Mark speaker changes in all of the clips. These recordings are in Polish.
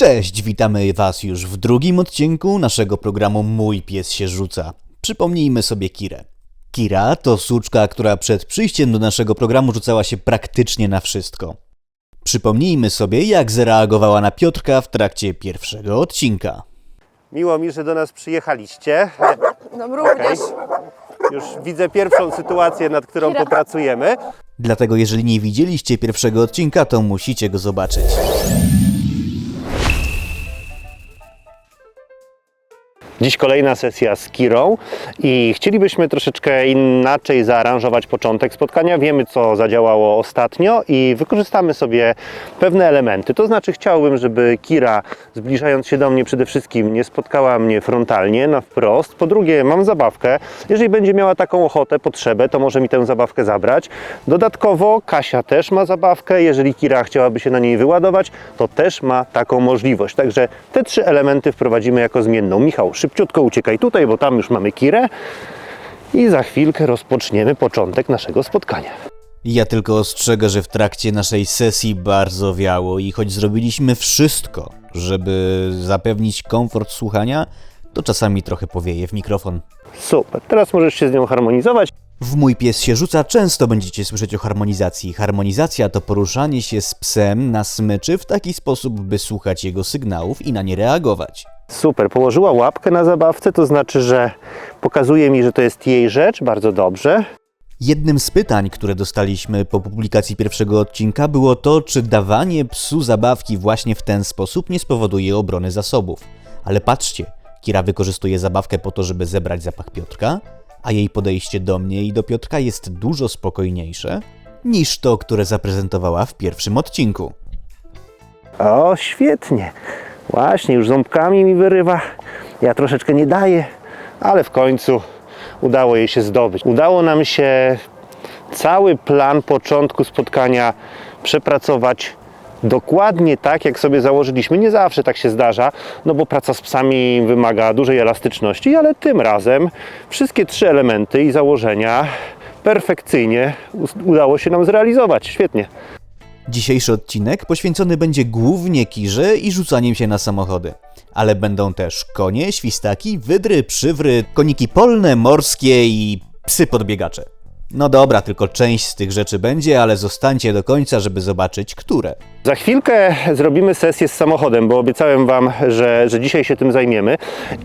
Speaker 1: Cześć, witamy Was już w drugim odcinku naszego programu Mój pies się rzuca. Przypomnijmy sobie Kirę. Kira to suczka, która przed przyjściem do naszego programu rzucała się praktycznie na wszystko. Przypomnijmy sobie, jak zareagowała na Piotrka w trakcie pierwszego odcinka.
Speaker 2: Miło mi, że do nas przyjechaliście.
Speaker 3: Nam również.
Speaker 2: Już widzę pierwszą sytuację, nad którą
Speaker 3: Kira.
Speaker 2: popracujemy.
Speaker 1: Dlatego, jeżeli nie widzieliście pierwszego odcinka, to musicie go zobaczyć.
Speaker 2: Dziś kolejna sesja z Kirą i chcielibyśmy troszeczkę inaczej zaaranżować początek spotkania. Wiemy, co zadziałało ostatnio i wykorzystamy sobie pewne elementy. To znaczy, chciałbym, żeby Kira, zbliżając się do mnie, przede wszystkim nie spotkała mnie frontalnie, na wprost. Po drugie, mam zabawkę. Jeżeli będzie miała taką ochotę, potrzebę, to może mi tę zabawkę zabrać. Dodatkowo, Kasia też ma zabawkę. Jeżeli Kira chciałaby się na niej wyładować, to też ma taką możliwość. Także te trzy elementy wprowadzimy jako zmienną. Michał, szybciutko uciekaj tutaj, bo tam już mamy Kirę. I za chwilkę rozpoczniemy początek naszego spotkania.
Speaker 1: Ja tylko ostrzegę, że w trakcie naszej sesji bardzo wiało i choć zrobiliśmy wszystko, żeby zapewnić komfort słuchania, to czasami trochę powieje w mikrofon.
Speaker 2: Super, teraz możesz się z nią harmonizować.
Speaker 1: W Mój Pies się rzuca często będziecie słyszeć o harmonizacji. Harmonizacja to poruszanie się z psem na smyczy w taki sposób, by słuchać jego sygnałów i na nie reagować.
Speaker 2: Super, położyła łapkę na zabawce, to znaczy, że pokazuje mi, że to jest jej rzecz, bardzo dobrze.
Speaker 1: Jednym z pytań, które dostaliśmy po publikacji pierwszego odcinka, było to, czy dawanie psu zabawki właśnie w ten sposób nie spowoduje obrony zasobów. Ale patrzcie, Kira wykorzystuje zabawkę po to, żeby zebrać zapach Piotrka, a jej podejście do mnie i do Piotrka jest dużo spokojniejsze niż to, które zaprezentowała w pierwszym odcinku.
Speaker 2: O, świetnie. Właśnie, już ząbkami mi wyrywa. Ja troszeczkę nie daję, ale w końcu udało jej się zdobyć. Udało nam się cały plan początku spotkania przepracować dokładnie tak, jak sobie założyliśmy. Nie zawsze tak się zdarza, no bo praca z psami wymaga dużej elastyczności, ale tym razem wszystkie trzy elementy i założenia perfekcyjnie udało się nam zrealizować. Świetnie.
Speaker 1: Dzisiejszy odcinek poświęcony będzie głównie kirze i rzucaniem się na samochody. Ale będą też konie, świstaki, wydry, przywry, koniki polne, morskie i psy podbiegacze. No dobra, tylko część z tych rzeczy będzie, ale zostańcie do końca, żeby zobaczyć, które.
Speaker 2: Za chwilkę zrobimy sesję z samochodem, bo obiecałem Wam, że, że dzisiaj się tym zajmiemy.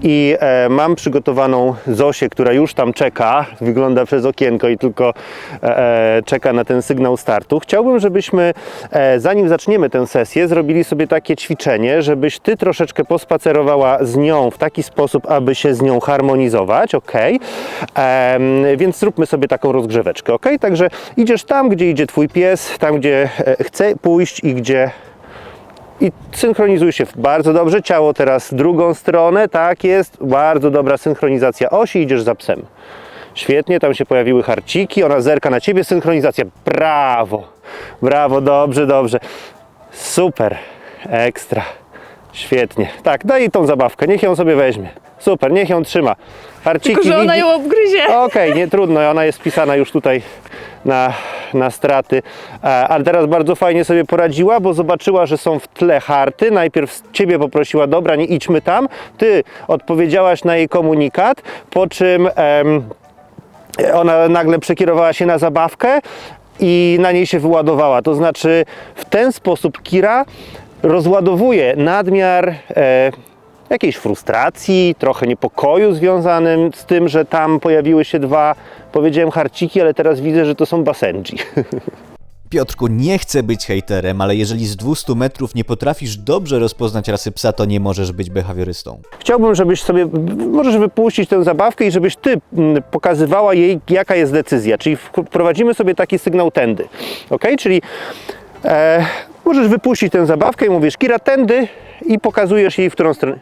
Speaker 2: I e, mam przygotowaną Zosię, która już tam czeka, wygląda przez okienko i tylko e, e, czeka na ten sygnał startu. Chciałbym, żebyśmy, e, zanim zaczniemy tę sesję, zrobili sobie takie ćwiczenie, żebyś Ty troszeczkę pospacerowała z nią w taki sposób, aby się z nią harmonizować, ok? Em, więc zróbmy sobie taką rozgrzeweczkę, ok? Także idziesz tam, gdzie idzie Twój pies, tam, gdzie e, chce pójść i gdzie i synchronizuj się bardzo dobrze. Ciało teraz w drugą stronę, tak jest. Bardzo dobra synchronizacja osi, idziesz za psem. Świetnie, tam się pojawiły harciki, ona zerka na ciebie, synchronizacja. Brawo, brawo, dobrze, dobrze. Super, ekstra. Świetnie. Tak, daj jej tą zabawkę, niech ją sobie weźmie. Super, niech ją trzyma. Harciki
Speaker 3: Tylko, że ona ją obgryzie.
Speaker 2: Okej, nie trudno, ona jest wpisana już tutaj na, na straty. E, Ale teraz bardzo fajnie sobie poradziła, bo zobaczyła, że są w tle harty. Najpierw ciebie poprosiła, dobra, nie idźmy tam. Ty odpowiedziałaś na jej komunikat, po czym em, ona nagle przekierowała się na zabawkę i na niej się wyładowała. To znaczy, w ten sposób Kira rozładowuje nadmiar e, jakiejś frustracji, trochę niepokoju związanym z tym, że tam pojawiły się dwa, powiedziałem harciki, ale teraz widzę, że to są basenji.
Speaker 1: Piotrku, nie chcę być hejterem, ale jeżeli z 200 metrów nie potrafisz dobrze rozpoznać rasy psa, to nie możesz być behawiorystą.
Speaker 2: Chciałbym, żebyś sobie, możesz wypuścić tę zabawkę i żebyś ty mm, pokazywała jej, jaka jest decyzja. Czyli wprowadzimy sobie taki sygnał tędy. Ok? Czyli e, możesz wypuścić tę zabawkę i mówisz, Kira, tędy i pokazujesz jej, w którą stronę.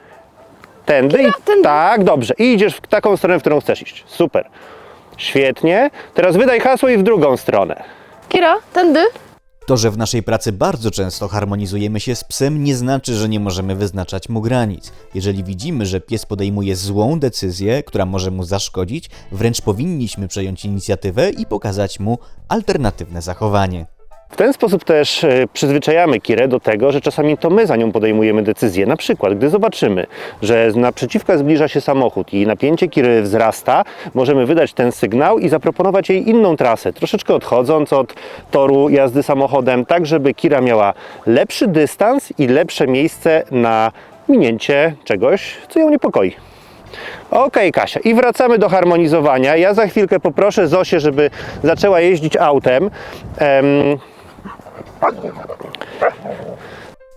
Speaker 2: Tędy? I,
Speaker 3: tędy.
Speaker 2: Tak, dobrze. I idziesz w taką stronę, w którą chcesz iść. Super. Świetnie. Teraz wydaj hasło i w drugą stronę.
Speaker 3: Kira, tędy.
Speaker 1: To, że w naszej pracy bardzo często harmonizujemy się z psem, nie znaczy, że nie możemy wyznaczać mu granic. Jeżeli widzimy, że pies podejmuje złą decyzję, która może mu zaszkodzić, wręcz powinniśmy przejąć inicjatywę i pokazać mu alternatywne zachowanie.
Speaker 2: W ten sposób też e, przyzwyczajamy Kirę do tego, że czasami to my za nią podejmujemy decyzję. Na przykład, gdy zobaczymy, że naprzeciwka zbliża się samochód i napięcie Kiry wzrasta, możemy wydać ten sygnał i zaproponować jej inną trasę, troszeczkę odchodząc od toru jazdy samochodem, tak żeby Kira miała lepszy dystans i lepsze miejsce na minięcie czegoś, co ją niepokoi. Okej, Kasia, i wracamy do harmonizowania. Ja za chwilkę poproszę Zosię, żeby zaczęła jeździć autem. Em,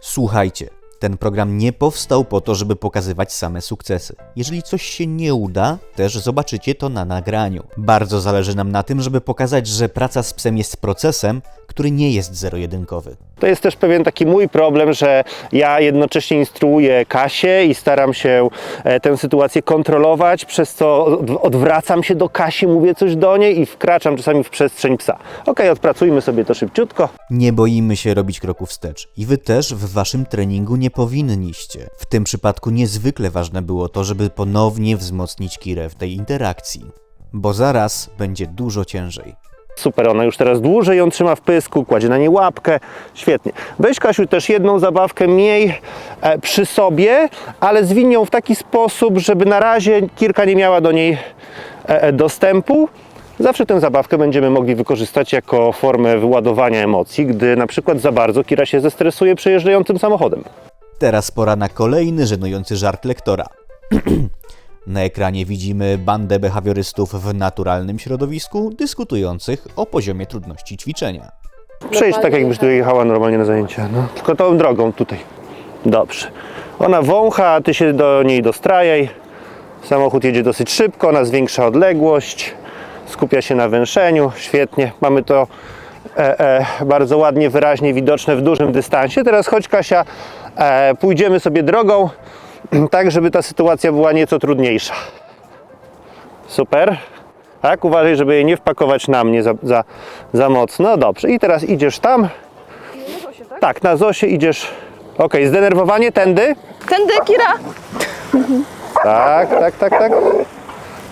Speaker 1: Słuchajcie, ten program nie powstał po to, żeby pokazywać same sukcesy. Jeżeli coś się nie uda, też zobaczycie to na nagraniu. Bardzo zależy nam na tym, żeby pokazać, że praca z psem jest procesem, który nie jest zero-jedynkowy.
Speaker 2: To jest też pewien taki mój problem, że ja jednocześnie instruuję Kasię i staram się e, tę sytuację kontrolować, przez co od- odwracam się do Kasi, mówię coś do niej i wkraczam czasami w przestrzeń psa. Okej, odpracujmy sobie to szybciutko.
Speaker 1: Nie boimy się robić kroku wstecz i wy też w waszym treningu nie powinniście. W tym przypadku niezwykle ważne było to, żeby ponownie wzmocnić Kirę w tej interakcji, bo zaraz będzie dużo ciężej.
Speaker 2: Super, ona już teraz dłużej ją trzyma w pysku, kładzie na niej łapkę. Świetnie. Weź Kasiu też jedną zabawkę miej e, przy sobie, ale zwin ją w taki sposób, żeby na razie Kirka nie miała do niej e, e, dostępu. Zawsze tę zabawkę będziemy mogli wykorzystać jako formę wyładowania emocji, gdy na przykład za bardzo Kira się zestresuje przejeżdżającym samochodem.
Speaker 1: Teraz pora na kolejny żenujący żart lektora. Na ekranie widzimy bandę behawiorystów w naturalnym środowisku dyskutujących o poziomie trudności ćwiczenia.
Speaker 2: Przejdź tak, jakbyś tu jechała normalnie na zajęcia. No. Tylko tą drogą tutaj. Dobrze. Ona wącha, a ty się do niej dostrajaj. Samochód jedzie dosyć szybko, ona zwiększa odległość, skupia się na węszeniu. Świetnie. Mamy to e, e, bardzo ładnie, wyraźnie widoczne w dużym dystansie. Teraz chodź Kasia, pójdziemy sobie drogą, tak żeby ta sytuacja była nieco trudniejsza. Super. Tak, uważaj, żeby jej nie wpakować na mnie za, za, za mocno. Dobrze. I teraz idziesz tam. Tak, na Zosie idziesz. Okej, zdenerwowanie tędy.
Speaker 3: Tędy, Kira!
Speaker 2: Tak, tak, tak, tak.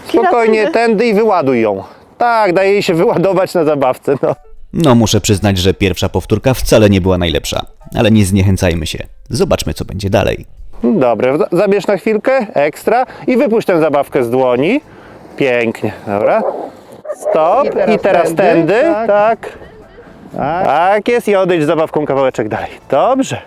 Speaker 2: Spokojnie,
Speaker 3: tędy.
Speaker 2: tędy i wyładuj ją. Tak, daje jej się wyładować na zabawce. No.
Speaker 1: No, muszę przyznać, że pierwsza powtórka wcale nie była najlepsza, ale nie zniechęcajmy się. Zobaczmy, co będzie dalej.
Speaker 2: Dobra, za- zabierz na chwilkę, ekstra i wypuść tę zabawkę z dłoni. Pięknie, dobra. Stop. I teraz, tędy, tak. Tak jest i odejdź z zabawką kawałeczek dalej. Dobrze.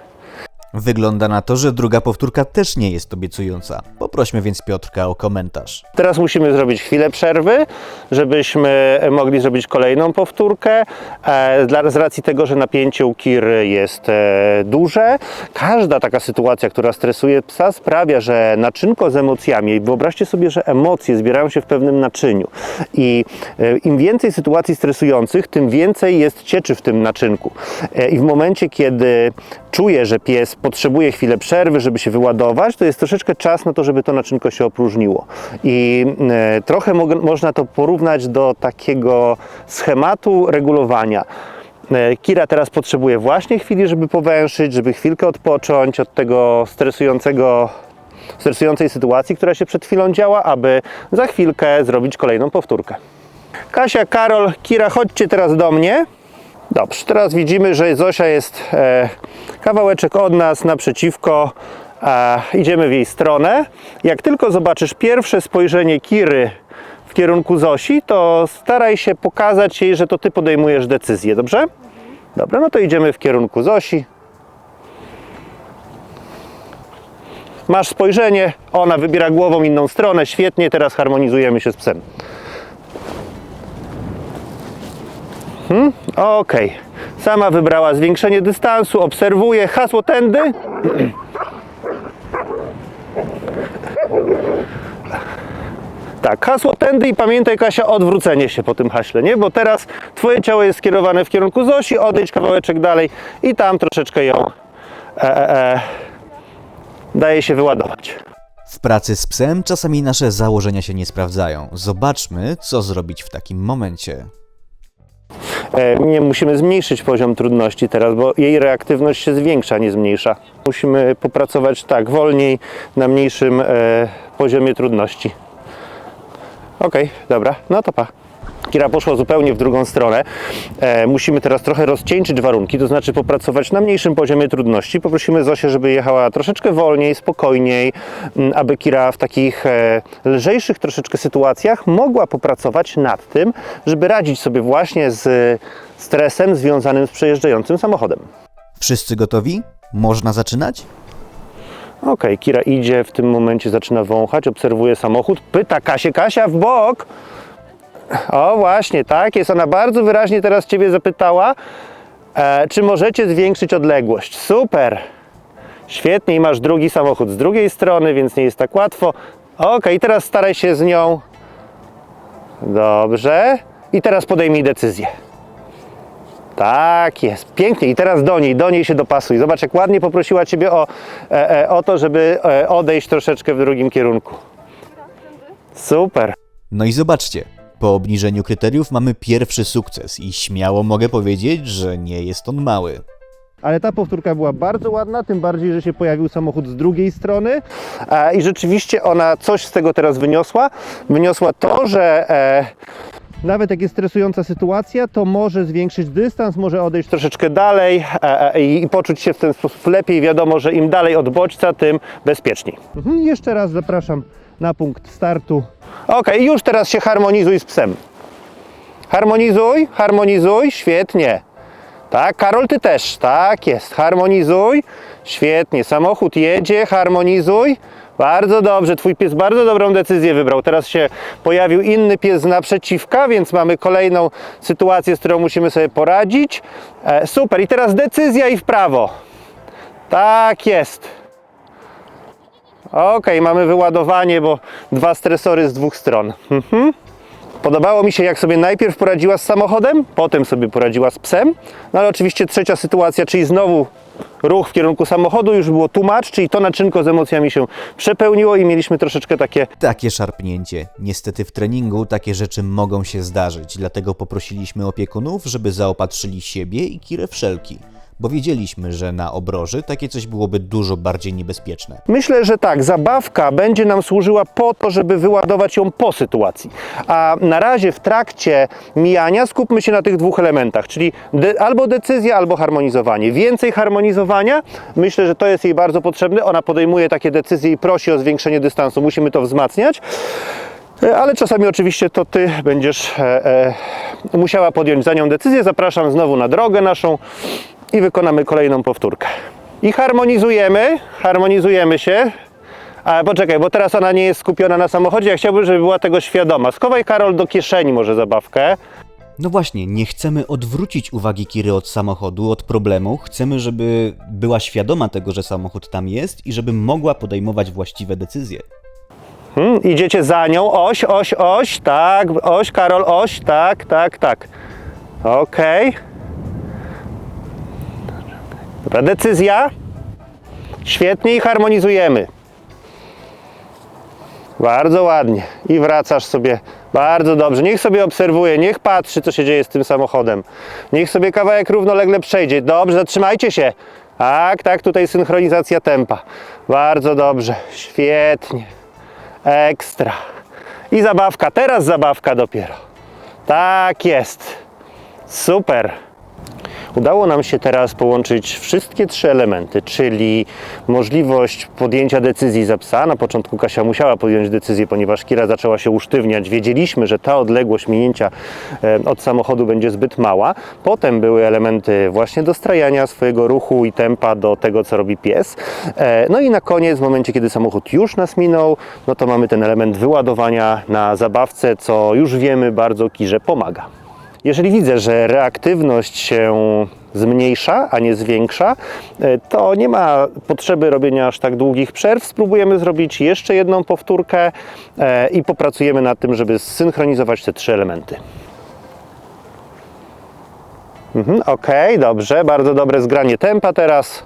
Speaker 1: Wygląda na to, że druga powtórka też nie jest obiecująca. Poprośmy więc Piotrka o komentarz.
Speaker 2: Teraz musimy zrobić chwilę przerwy, żebyśmy mogli zrobić kolejną powtórkę. E, Dla, z racji tego, że napięcie u Kiry jest e, duże, każda taka sytuacja, która stresuje psa, sprawia, że naczynko z emocjami, wyobraźcie sobie, że emocje zbierają się w pewnym naczyniu. I e, im więcej sytuacji stresujących, tym więcej jest cieczy w tym naczynku. I w momencie, kiedy czuję, że pies potrzebuje chwilę przerwy, żeby się wyładować, to jest troszeczkę czas na to, żeby to naczynko się opróżniło. I e, trochę mo- można to porównać do takiego schematu regulowania. E, Kira teraz potrzebuje właśnie chwili, żeby powęszyć, żeby chwilkę odpocząć od tego stresującego, stresującej sytuacji, która się przed chwilą działa, aby za chwilkę zrobić kolejną powtórkę. Kasia, Karol, Kira, chodźcie teraz do mnie. Dobrze, teraz widzimy, że Zosia jest e, kawałeczek od nas naprzeciwko. E, idziemy w jej stronę. Jak tylko zobaczysz pierwsze spojrzenie Kiry w kierunku Zosi, to staraj się pokazać jej, że to ty podejmujesz decyzję, dobrze? Dobra, no to idziemy w kierunku Zosi. Masz spojrzenie, ona wybiera głową inną stronę, świetnie, teraz harmonizujemy się z psem. Okej. Sama wybrała zwiększenie dystansu, obserwuje hasło tędy. Tak, hasło tędy i pamiętaj Kasia, odwrócenie się po tym haśle, nie? Bo teraz twoje ciało jest skierowane w kierunku Zosi, odejdź kawałeczek dalej i tam troszeczkę ją e, e, e, daje się wyładować.
Speaker 1: W pracy z psem czasami nasze założenia się nie sprawdzają. Zobaczmy, co zrobić w takim momencie.
Speaker 2: E, Nie musimy zmniejszyć poziom trudności teraz, bo jej reaktywność się zwiększa, nie zmniejsza. Musimy popracować tak, wolniej, na mniejszym e, poziomie trudności. Okej, dobra, no to pa. Kira poszła zupełnie w drugą stronę. E, musimy teraz trochę rozcieńczyć warunki, to znaczy popracować na mniejszym poziomie trudności. Poprosimy Zosię, żeby jechała troszeczkę wolniej, spokojniej, m, aby Kira w takich e, lżejszych troszeczkę sytuacjach mogła popracować nad tym, żeby radzić sobie właśnie z stresem związanym z przejeżdżającym samochodem.
Speaker 1: Wszyscy gotowi? Można zaczynać?
Speaker 2: Okej, Kira idzie, w tym momencie zaczyna wąchać, obserwuje samochód, pyta Kasię, Kasia w bok. O właśnie, tak jest, ona bardzo wyraźnie teraz Ciebie zapytała, e, czy możecie zwiększyć odległość. Super, świetnie i masz drugi samochód z drugiej strony, więc nie jest tak łatwo. Okej, teraz staraj się z nią. Dobrze. I teraz podejmij decyzję. Tak jest, pięknie. I teraz do niej, do niej się dopasuj. Zobacz, jak ładnie poprosiła Ciebie o, e, e, o to, żeby e, odejść troszeczkę w drugim kierunku. Super.
Speaker 1: No i zobaczcie, po obniżeniu kryteriów mamy pierwszy sukces i śmiało mogę powiedzieć, że nie jest on mały.
Speaker 2: Ale ta powtórka była bardzo ładna, tym bardziej, że się pojawił samochód z drugiej strony e, i rzeczywiście ona coś z tego teraz wyniosła. Wyniosła to, że e, nawet jak jest stresująca sytuacja, to może zwiększyć dystans, może odejść troszeczkę dalej e, e, i poczuć się w ten sposób lepiej. Wiadomo, że im dalej od bodźca, tym bezpieczniej. Mhm, jeszcze raz zapraszam na punkt startu. Ok, już teraz się harmonizuj z psem. Harmonizuj, harmonizuj, świetnie. Tak, Karol, ty też. Tak jest. Harmonizuj. Świetnie. Samochód jedzie, harmonizuj. Bardzo dobrze. Twój pies bardzo dobrą decyzję wybrał. Teraz się pojawił inny pies naprzeciwka, więc mamy kolejną sytuację, z którą musimy sobie poradzić. E, super. I teraz decyzja i w prawo. Tak jest. Ok, mamy wyładowanie, bo dwa stresory z dwóch stron. Mhm. Podobało mi się, jak sobie najpierw poradziła z samochodem, potem sobie poradziła z psem. No ale oczywiście trzecia sytuacja, czyli znowu ruch w kierunku samochodu, już było tłumacz, czyli to naczynko z emocjami się przepełniło i mieliśmy troszeczkę takie
Speaker 1: Takie szarpnięcie. Niestety w treningu takie rzeczy mogą się zdarzyć, dlatego poprosiliśmy opiekunów, żeby zaopatrzyli siebie i Kirę Wszelki, bo wiedzieliśmy, że na obroży takie coś byłoby dużo bardziej niebezpieczne.
Speaker 2: Myślę, że tak, zabawka będzie nam służyła po to, żeby wyładować ją po sytuacji. A na razie w trakcie mijania skupmy się na tych dwóch elementach, czyli de- albo decyzja, albo harmonizowanie. Więcej harmonizowania, myślę, że to jest jej bardzo potrzebne. Ona podejmuje takie decyzje i prosi o zwiększenie dystansu. Musimy to wzmacniać. E, Ale czasami oczywiście to ty będziesz e, e, musiała podjąć za nią decyzję. Zapraszam znowu na drogę naszą i wykonamy kolejną powtórkę. I harmonizujemy, harmonizujemy się. Ale poczekaj, bo teraz ona nie jest skupiona na samochodzie. Ja chciałbym, żeby była tego świadoma. Schowaj Karol do kieszeni może zabawkę.
Speaker 1: No właśnie, nie chcemy odwrócić uwagi Kiry od samochodu, od problemu. Chcemy, żeby była świadoma tego, że samochód tam jest i żeby mogła podejmować właściwe decyzje.
Speaker 2: Hmm, idziecie za nią. Oś, oś, oś. Tak, oś, Karol, oś. Tak, tak, tak. Okej. Dobra, decyzja. Świetnie i harmonizujemy. Bardzo ładnie. I wracasz sobie bardzo dobrze. Niech sobie obserwuje, niech patrzy, co się dzieje z tym samochodem. Niech sobie kawałek równolegle przejdzie. Dobrze, zatrzymajcie się. Tak, tak, tutaj synchronizacja tempa. Bardzo dobrze. Świetnie. Ekstra. I zabawka, teraz zabawka dopiero. Tak jest. Super. Udało nam się teraz połączyć wszystkie trzy elementy, czyli możliwość podjęcia decyzji za psa. Na początku Kasia musiała podjąć decyzję, ponieważ Kira zaczęła się usztywniać. Wiedzieliśmy, że ta odległość minięcia e, od samochodu będzie zbyt mała. Potem były elementy właśnie dostrajania swojego ruchu i tempa do tego, co robi pies. E, No i na koniec, w momencie, kiedy samochód już nas minął, no to mamy ten element wyładowania na zabawce, co już wiemy bardzo Kirze pomaga. Jeżeli widzę, że reaktywność się zmniejsza, a nie zwiększa, e, to nie ma potrzeby robienia aż tak długich przerw. Spróbujemy zrobić jeszcze jedną powtórkę e, i popracujemy nad tym, żeby zsynchronizować te trzy elementy. Mhm, ok, dobrze, bardzo dobre zgranie tempa teraz.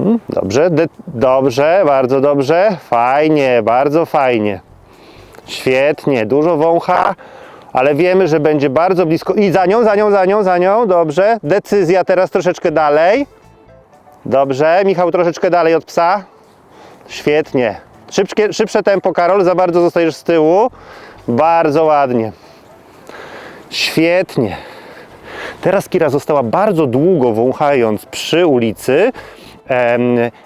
Speaker 2: Mhm, Dobrze, dobrze, bardzo dobrze, fajnie, bardzo fajnie. Świetnie, dużo wącha, ale wiemy, że będzie bardzo blisko. I za nią, za nią, za nią, za nią, dobrze. Decyzja teraz troszeczkę dalej. Dobrze, Michał troszeczkę dalej od psa. Świetnie. Szybkie, szybsze tempo, Karol, za bardzo zostajesz z tyłu. Bardzo ładnie. Świetnie. Teraz Kira została bardzo długo wąchając przy ulicy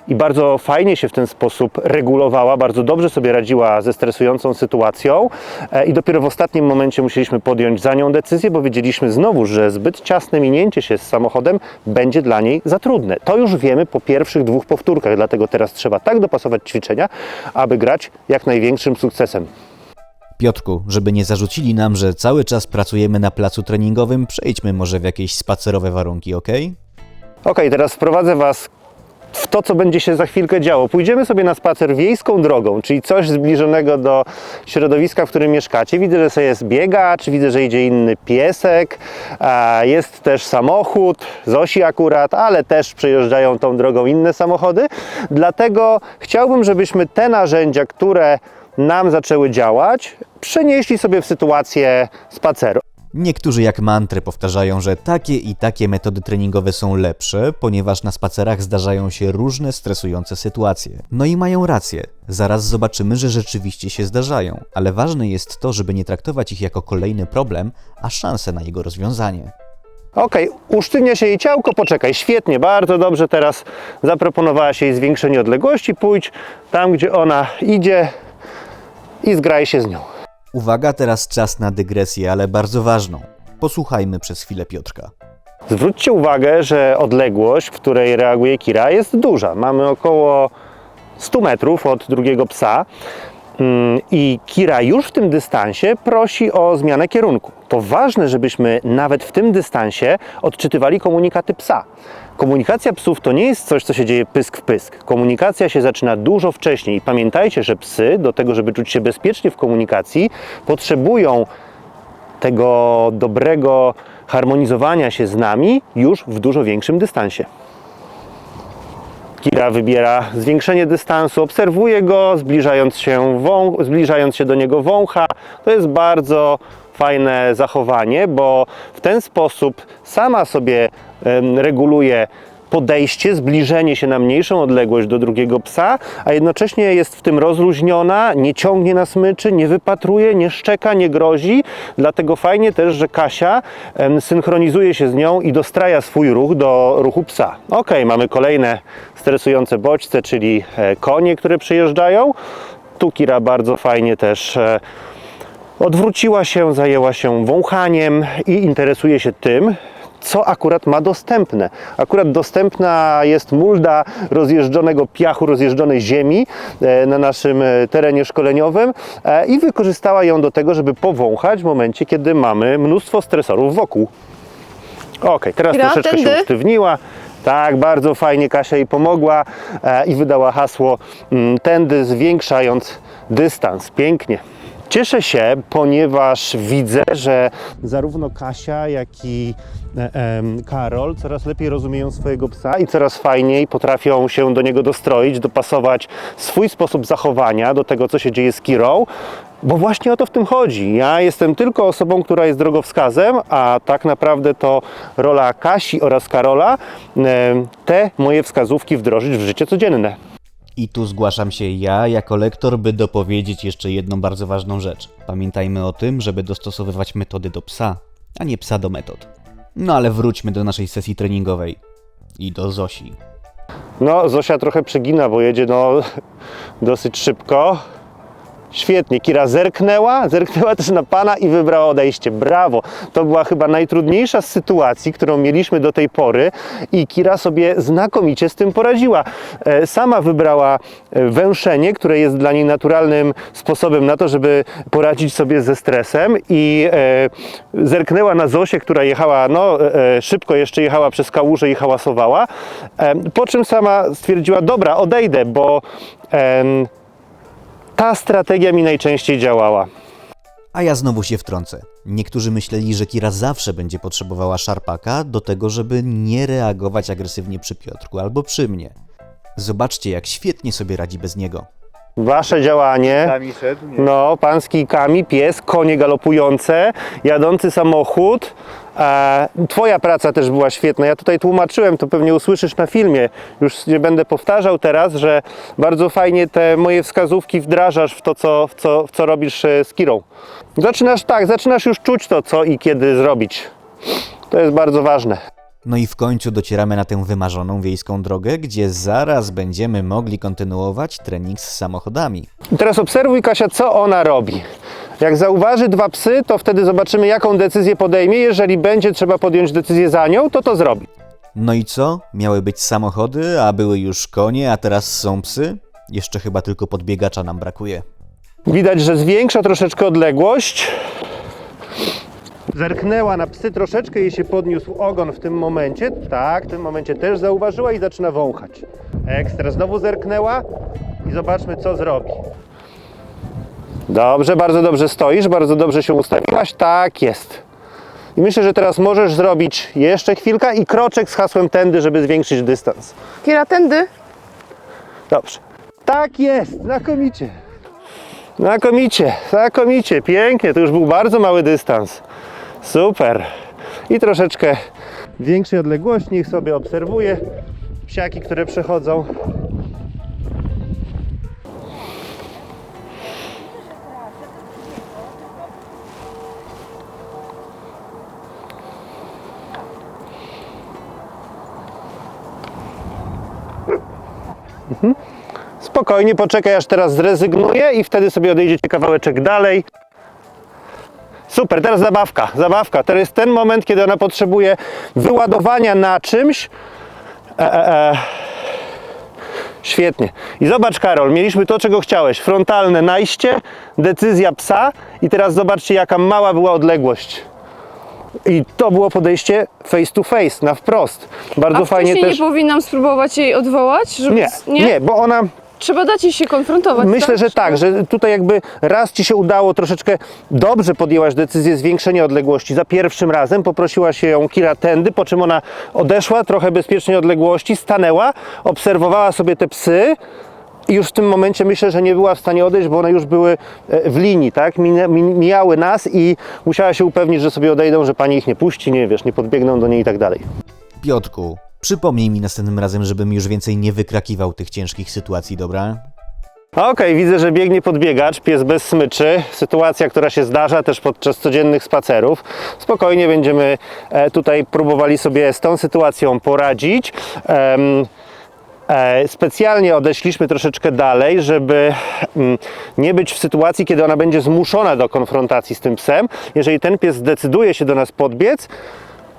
Speaker 2: i bardzo fajnie się w ten sposób regulowała, bardzo dobrze sobie radziła ze stresującą sytuacją e, i dopiero w ostatnim momencie musieliśmy podjąć za nią decyzję, bo wiedzieliśmy znowu, że zbyt ciasne minięcie się z samochodem będzie dla niej za trudne. To już wiemy po pierwszych dwóch powtórkach, dlatego teraz trzeba tak dopasować ćwiczenia, aby grać jak największym sukcesem.
Speaker 1: Piotrku, żeby nie zarzucili nam, że cały czas pracujemy na placu treningowym, przejdźmy może w jakieś spacerowe warunki, ok?
Speaker 2: Ok, teraz wprowadzę Was w to, co będzie się za chwilkę działo. Pójdziemy sobie na spacer wiejską drogą, czyli coś zbliżonego do środowiska, w którym mieszkacie. Widzę, że sobie jest biegacz, widzę, że idzie inny piesek, jest też samochód, Zosi akurat, ale też przejeżdżają tą drogą inne samochody. Dlatego chciałbym, żebyśmy te narzędzia, które nam zaczęły działać, przenieśli sobie w sytuację spaceru.
Speaker 1: Niektórzy jak mantry powtarzają, że takie i takie metody treningowe są lepsze, ponieważ na spacerach zdarzają się różne stresujące sytuacje. No i mają rację. Zaraz zobaczymy, że rzeczywiście się zdarzają, ale ważne jest to, żeby nie traktować ich jako kolejny problem, a szansę na jego rozwiązanie.
Speaker 2: Okej, usztywnia się jej ciałko, poczekaj, świetnie, bardzo dobrze teraz zaproponowałaś jej zwiększenie odległości, pójdź tam, gdzie ona idzie i zgraj się z nią.
Speaker 1: Uwaga, teraz czas na dygresję, ale bardzo ważną. Posłuchajmy przez chwilę Piotrka.
Speaker 2: Zwróćcie uwagę, że odległość, w której reaguje Kira jest duża. Mamy około 100 metrów od drugiego psa Mm, i Kira już w tym dystansie prosi o zmianę kierunku. To ważne, żebyśmy nawet w tym dystansie odczytywali komunikaty psa. Komunikacja psów to nie jest coś, co się dzieje pysk w pysk. Komunikacja się zaczyna dużo wcześniej i pamiętajcie, że psy do tego, żeby czuć się bezpiecznie w komunikacji, potrzebują tego dobrego harmonizowania się z nami już w dużo większym dystansie. Kira wybiera zwiększenie dystansu, obserwuje go, zbliżając się, wą, zbliżając się do niego wącha. To jest bardzo fajne zachowanie, bo w ten sposób sama sobie reguluje podejście, zbliżenie się na mniejszą odległość do drugiego psa, a jednocześnie jest w tym rozluźniona, nie ciągnie na smyczy, nie wypatruje, nie szczeka, nie grozi. Dlatego fajnie też, że Kasia synchronizuje się z nią i dostraja swój ruch do ruchu psa. Ok, mamy kolejne stresujące bodźce, czyli e, konie, które przyjeżdżają. Tu Kira bardzo fajnie też e, odwróciła się, zajęła się wąchaniem i interesuje się tym, co akurat ma dostępne. Akurat dostępna jest mulda rozjeżdżonego piachu, rozjeżdżonej ziemi e, na naszym e, terenie szkoleniowym e, i wykorzystała ją do tego, żeby powąchać w momencie, kiedy mamy mnóstwo stresorów wokół. Ok, teraz
Speaker 3: Kira,
Speaker 2: troszeczkę się
Speaker 3: tędy?
Speaker 2: usztywniła. Tak, bardzo fajnie Kasia jej pomogła i wydała hasło mm, tędy, zwiększając dystans. Pięknie. Cieszę się, ponieważ widzę, że zarówno Kasia, jak i e, Karol coraz lepiej rozumieją swojego psa i coraz fajniej potrafią się do niego dostroić, dopasować swój sposób zachowania do tego, co się dzieje z Kirą. Bo właśnie o to w tym chodzi. Ja jestem tylko osobą, która jest drogowskazem, a tak naprawdę to rola Kasi oraz Karola em, te moje wskazówki wdrożyć w życie codzienne.
Speaker 1: I tu zgłaszam się ja jako lektor, by dopowiedzieć jeszcze jedną bardzo ważną rzecz. Pamiętajmy o tym, żeby dostosowywać metody do psa, a nie psa do metod. No ale wróćmy do naszej sesji treningowej i do Zosi.
Speaker 2: No, Zosia trochę przegina, bo jedzie no, dosyć szybko. Świetnie, Kira zerknęła, zerknęła też na pana i wybrała odejście. Brawo! To była chyba najtrudniejsza z sytuacji, którą mieliśmy do tej pory i Kira sobie znakomicie z tym poradziła. E, Sama wybrała e, węszenie, które jest dla niej naturalnym sposobem na to, żeby poradzić sobie ze stresem i e, zerknęła na Zosię, która jechała, no szybko jeszcze jechała przez kałużę i hałasowała, po czym sama stwierdziła, dobra, odejdę, bo ta strategia mi najczęściej działała.
Speaker 1: A ja znowu się wtrącę. Niektórzy myśleli, że Kira zawsze będzie potrzebowała szarpaka do tego, żeby nie reagować agresywnie przy Piotrku albo przy mnie. Zobaczcie, jak świetnie sobie radzi bez niego.
Speaker 2: Wasze działanie.
Speaker 4: Sami szedł, nie?
Speaker 2: No, pan z kijkami, pies, konie galopujące, jadący samochód. Twoja praca też była świetna. Ja tutaj tłumaczyłem, to pewnie usłyszysz na filmie. Już nie będę powtarzał teraz, że bardzo fajnie te moje wskazówki wdrażasz w to, co, w co, w co robisz e, z Kirą. Zaczynasz tak, zaczynasz już czuć to, co i kiedy zrobić. To jest bardzo ważne.
Speaker 1: No i w końcu docieramy na tę wymarzoną wiejską drogę, gdzie zaraz będziemy mogli kontynuować trening z samochodami.
Speaker 2: I teraz obserwuj, Kasia, co ona robi. Jak zauważy dwa psy, to wtedy zobaczymy, jaką decyzję podejmie. Jeżeli będzie trzeba podjąć decyzję za nią, to to zrobi.
Speaker 1: No i co? Miały być samochody, a były już konie, a teraz są psy? Jeszcze chyba tylko podbiegacza nam brakuje.
Speaker 2: Widać, że zwiększa troszeczkę odległość. Zerknęła na psy troszeczkę, jej się podniósł ogon w tym momencie. Tak, w tym momencie też zauważyła i zaczyna wąchać. Ekstra, znowu zerknęła i zobaczmy, co zrobi. Dobrze, bardzo dobrze stoisz, bardzo dobrze się ustawiłaś. Tak jest. I myślę, że teraz możesz zrobić jeszcze chwilkę i kroczek z hasłem tędy, żeby zwiększyć dystans.
Speaker 3: Kira, tędy.
Speaker 2: Dobrze. Tak jest, znakomicie. Znakomicie, znakomicie, pięknie. To już był bardzo mały dystans. Super. I troszeczkę większej odległości, niech sobie obserwuje psiaki, które przechodzą. Spokojnie, poczekaj aż teraz zrezygnuje i wtedy sobie odejdziecie kawałeczek dalej. Super, teraz zabawka, zabawka. To jest ten moment, kiedy ona potrzebuje wyładowania na czymś. E, e, e. Świetnie. I zobacz, Karol, mieliśmy to, czego chciałeś. Frontalne najście, decyzja psa i teraz zobaczcie, jaka mała była odległość. I to było podejście face to face, na wprost. Bardzo
Speaker 3: A
Speaker 2: fajnie też.
Speaker 3: nie powinnam spróbować jej odwołać? Żeby...
Speaker 2: Nie, nie, bo ona
Speaker 3: Trzeba dać jej się konfrontować.
Speaker 2: Myślę, że tak, że tutaj jakby raz Ci się udało troszeczkę dobrze podjęłaś decyzję zwiększenia odległości. Za pierwszym razem poprosiła się ją Kira tędy, po czym ona odeszła trochę bezpiecznej odległości, stanęła, obserwowała sobie te psy już w tym momencie myślę, że nie była w stanie odejść, bo one już były e, w linii, tak? Mijały nas i musiała się upewnić, że sobie odejdą, że pani ich nie puści, nie wiesz, nie podbiegną do niej i tak dalej.
Speaker 1: Piotrku, przypomnij mi następnym razem, żebym już więcej nie wykrakiwał tych ciężkich sytuacji, dobra?
Speaker 2: Okej, widzę, że biegnie podbiegacz, pies bez smyczy. Sytuacja, która się zdarza też podczas codziennych spacerów. Spokojnie będziemy e, tutaj próbowali sobie z tą sytuacją poradzić. E, Specjalnie odeszliśmy troszeczkę dalej, żeby mm, nie być w sytuacji, kiedy ona będzie zmuszona do konfrontacji z tym psem. Jeżeli ten pies zdecyduje się do nas podbiec,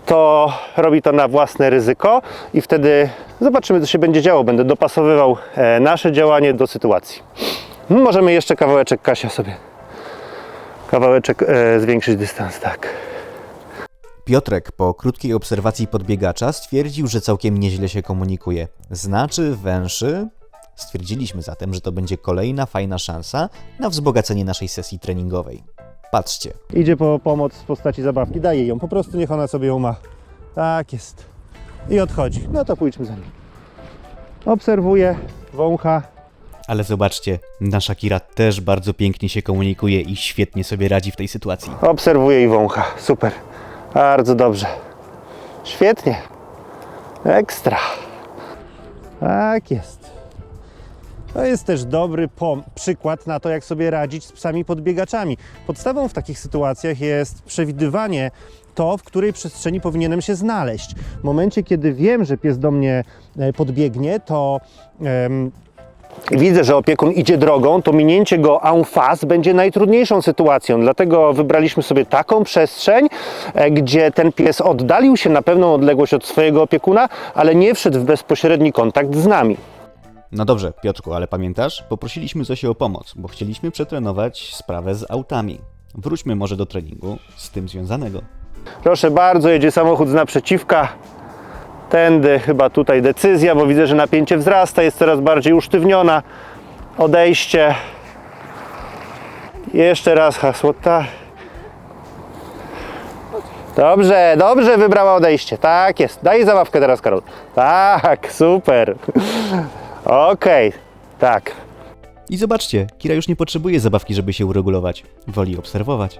Speaker 2: to robi to na własne ryzyko i wtedy zobaczymy, co się będzie działo. Będę dopasowywał e, nasze działanie do sytuacji. Możemy jeszcze kawałeczek, Kasia, sobie. Kawałeczek e, zwiększyć dystans, tak.
Speaker 1: Piotrek po krótkiej obserwacji podbiegacza stwierdził, że całkiem nieźle się komunikuje. Znaczy węszy. Stwierdziliśmy zatem, że to będzie kolejna fajna szansa na wzbogacenie naszej sesji treningowej. Patrzcie,
Speaker 2: Idzie po pomoc w postaci zabawki. Daję ją, po prostu niech ona sobie ją ma. Tak jest. I odchodzi. No to pójdźmy za nim. Obserwuje, wącha.
Speaker 1: ale zobaczcie, nasza Kira też bardzo pięknie się komunikuje i świetnie sobie radzi w tej sytuacji.
Speaker 2: Obserwuje i wącha. Super. Bardzo dobrze. Świetnie. Ekstra. Tak jest. To jest też dobry przykład na to, jak sobie radzić z psami podbiegaczami. Podstawą w takich sytuacjach jest przewidywanie to, w której przestrzeni powinienem się znaleźć. W momencie, kiedy wiem, że pies do mnie e, podbiegnie, to em, widzę, że opiekun idzie drogą, to minięcie go en face będzie najtrudniejszą sytuacją. Dlatego wybraliśmy sobie taką przestrzeń, e, gdzie ten pies oddalił się na pewną odległość od swojego opiekuna, ale nie wszedł w bezpośredni kontakt z nami.
Speaker 1: No dobrze, Piotrku, ale pamiętasz? Poprosiliśmy Zosię o pomoc, bo chcieliśmy przetrenować sprawę z autami. Wróćmy może do treningu z tym związanego.
Speaker 2: Proszę bardzo, jedzie samochód z naprzeciwka. Tędy chyba tutaj decyzja, bo widzę, że napięcie wzrasta, jest coraz bardziej usztywniona. Odejście. Jeszcze raz hasło. Ta. Dobrze, dobrze wybrała odejście. Tak jest. Daj zabawkę teraz, Karol. Tak, super. Okej, tak.
Speaker 1: I zobaczcie, Kira już nie potrzebuje zabawki, żeby się uregulować. Woli obserwować.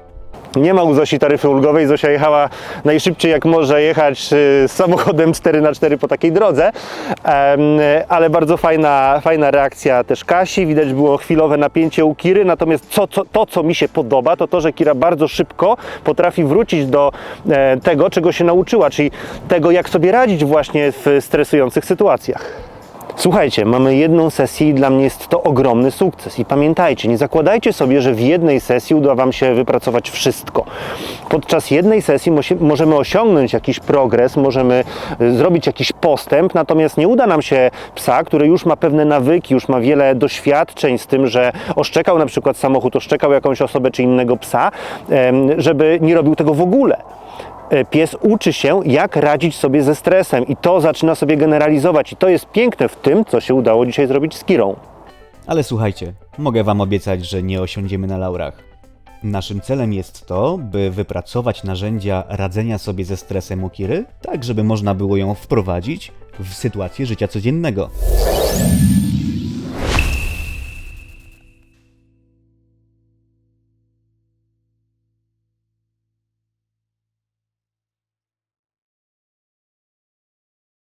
Speaker 2: Nie ma u Zosi taryfy ulgowej. Zosia jechała najszybciej jak może jechać y, samochodem 4x4 po takiej drodze, ale bardzo fajna, fajna reakcja też Kasi. Widać było chwilowe napięcie u Kiry, natomiast co, to, co mi się podoba, to to, że Kira bardzo szybko potrafi wrócić do e, tego, czego się nauczyła, czyli tego, jak sobie radzić właśnie w stresujących sytuacjach. Słuchajcie, mamy jedną sesję i dla mnie jest to ogromny sukces. I pamiętajcie, nie zakładajcie sobie, że w jednej sesji uda Wam się wypracować wszystko. Podczas jednej sesji możemy osiągnąć jakiś progres, możemy y, zrobić jakiś postęp, natomiast nie uda nam się psa, który już ma pewne nawyki, już ma wiele doświadczeń z tym, że oszczekał na przykład samochód, oszczekał jakąś osobę czy innego psa, żeby nie robił tego w ogóle pies uczy się, jak radzić sobie ze stresem i to zaczyna sobie generalizować. I to jest piękne w tym, co się udało dzisiaj zrobić z Kirą.
Speaker 1: Ale słuchajcie, mogę Wam obiecać, że nie osiądziemy na laurach. Naszym celem jest to, by wypracować narzędzia radzenia sobie ze stresem u Kiry, tak żeby można było ją wprowadzić w sytuację życia codziennego.